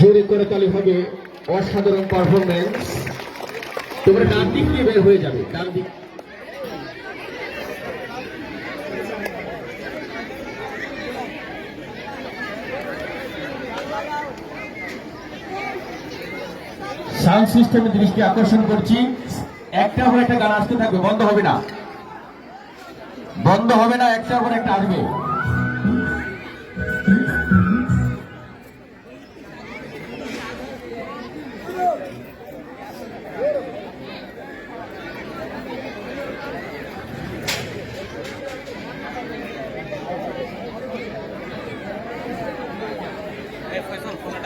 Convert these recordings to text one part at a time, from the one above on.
জোরে করে তালি হবে অসাধারণ পারফরমেন্স তোমরা ডান দিক দিয়ে বের হয়ে যাবে, ডান দিক। সাউন্ড সিস্টেমের দৃষ্টি আকর্ষণ করছি। একটা পর একটা গান আসতে থাকবে, বন্ধ হবে না। বন্ধ হবে না, একটার পর একটা আসবে।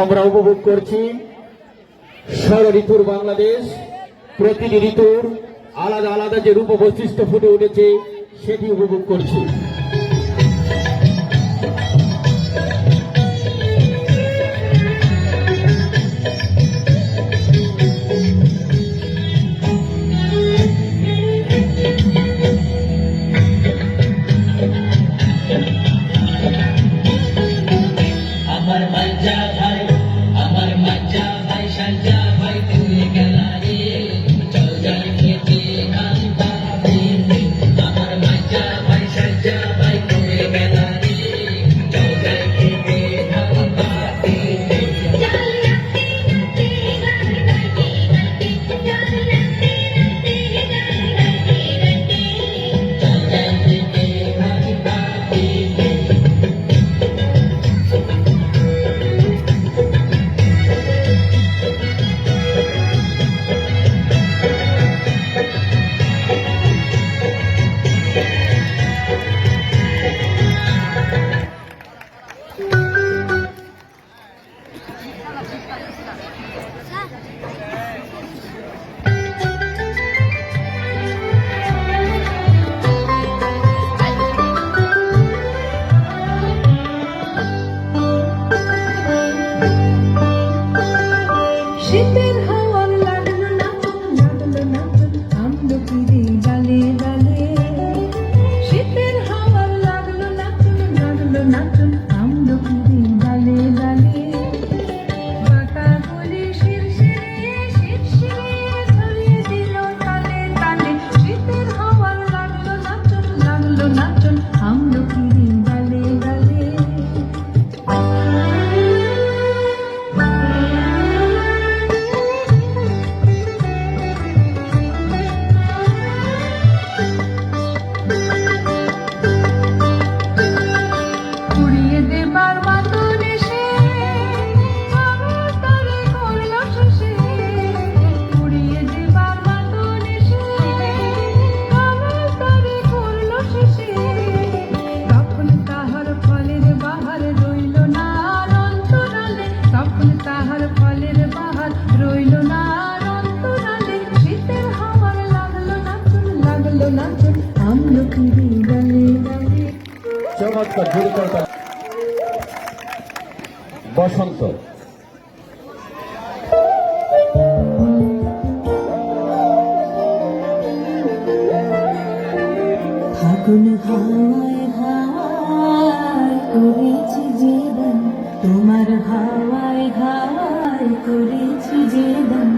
আমরা উপভোগ করছি ষড় ঋতুর বাংলাদেশ প্রতিটি ঋতুর আলাদা আলাদা যে রূপ বৈশিষ্ট্য ফুটে উঠেছে, সেটি উপভোগ করছি। সাজা ভাই তুই Şimdi ben বসন্ত। তোমার হাওয়ায় হাওয়ায় করেছি যে দাম